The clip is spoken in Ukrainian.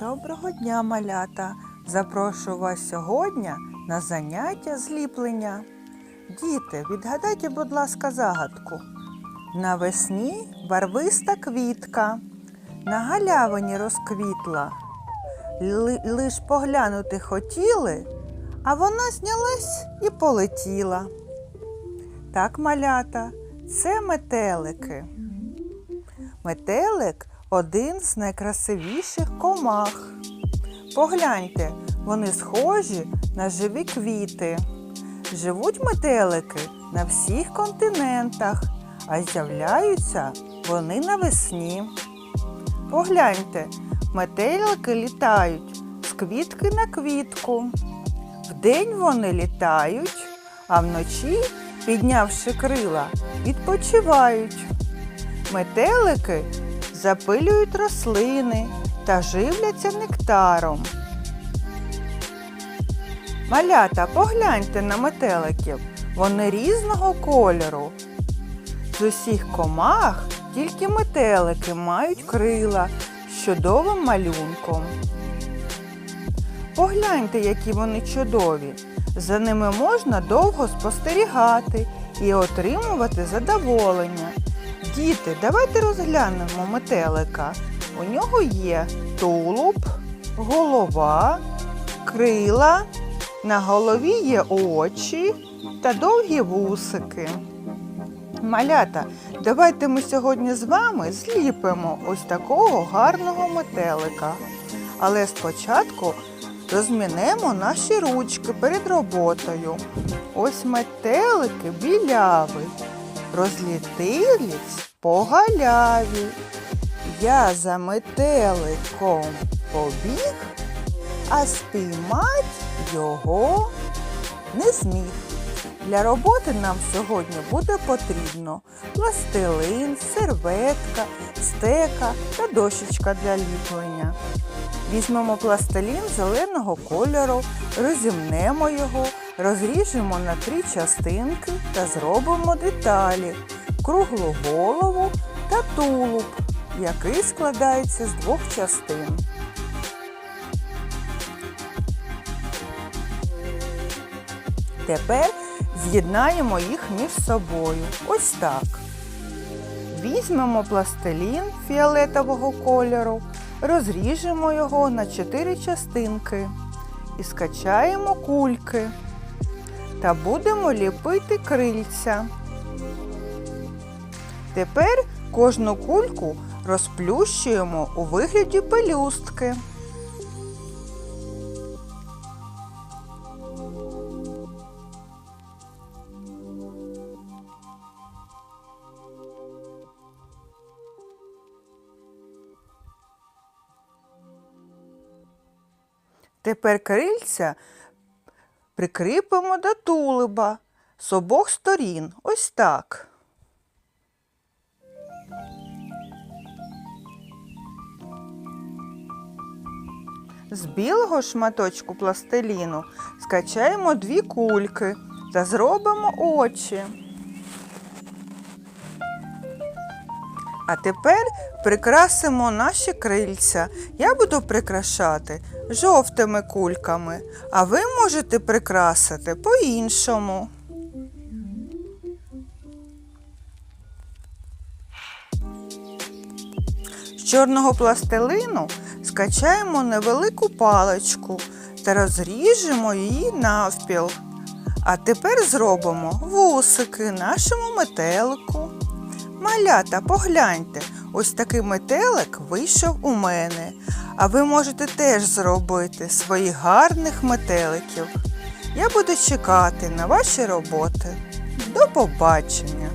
Доброго дня, малята! Запрошую вас сьогодні на заняття зліплення. Діти, відгадайте, будь ласка, загадку. Навесні барвиста квітка, на галявині розквітла. Ли- лиш поглянути хотіли, а вона знялась і полетіла. Так, малята, це метелики. Метелик один з найкрасивіших комах. Погляньте, вони схожі на живі квіти. Живуть метелики на всіх континентах, а з'являються вони навесні. Погляньте, метелики літають з квітки на квітку. Вдень вони літають, а вночі, піднявши крила, відпочивають. Метелики запилюють рослини та живляться нектаром. Малята, погляньте на метеликів. Вони різного кольору. З усіх комах тільки метелики мають крила з чудовим малюнком. Погляньте, які вони чудові. За ними можна довго спостерігати і отримувати задоволення. Діти, давайте розглянемо метелика. У нього є тулуб, голова, крила, на голові є очі та довгі вусики. Малята, давайте ми сьогодні з вами зліпимо ось такого гарного метелика. Але спочатку розмінемо наші ручки перед роботою. Ось метелики біляві, розлітились по галяві. Я за метеликом побіг, а спіймать його не зміг. Для роботи нам сьогодні буде потрібно пластилин, серветка, стека та дощечка для ліплення. Візьмемо пластилін зеленого кольору, розімнемо його, розріжемо на три частинки та зробимо деталі, круглу голову та тулуб, який складається з двох частин. Тепер з'єднаємо їх між собою. Ось так. Візьмемо пластилін фіолетового кольору, розріжемо його на чотири частинки і скачаємо кульки та будемо ліпити крильця. Тепер кожну кульку розплющуємо у вигляді пелюстки. Тепер крильця прикріпимо до тулуба з обох сторін. Ось так. З білого шматочку пластиліну скачаємо дві кульки та зробимо очі. А тепер прикрасимо наші крильця. Я буду прикрашати жовтими кульками, а ви можете прикрасити по-іншому. З чорного пластилину скачаємо невелику паличку та розріжемо її навпіл. А тепер зробимо вусики нашому метелику. Малята, погляньте, ось такий метелик вийшов у мене. А ви можете теж зробити своїх гарних метеликів. Я буду чекати на ваші роботи. До побачення!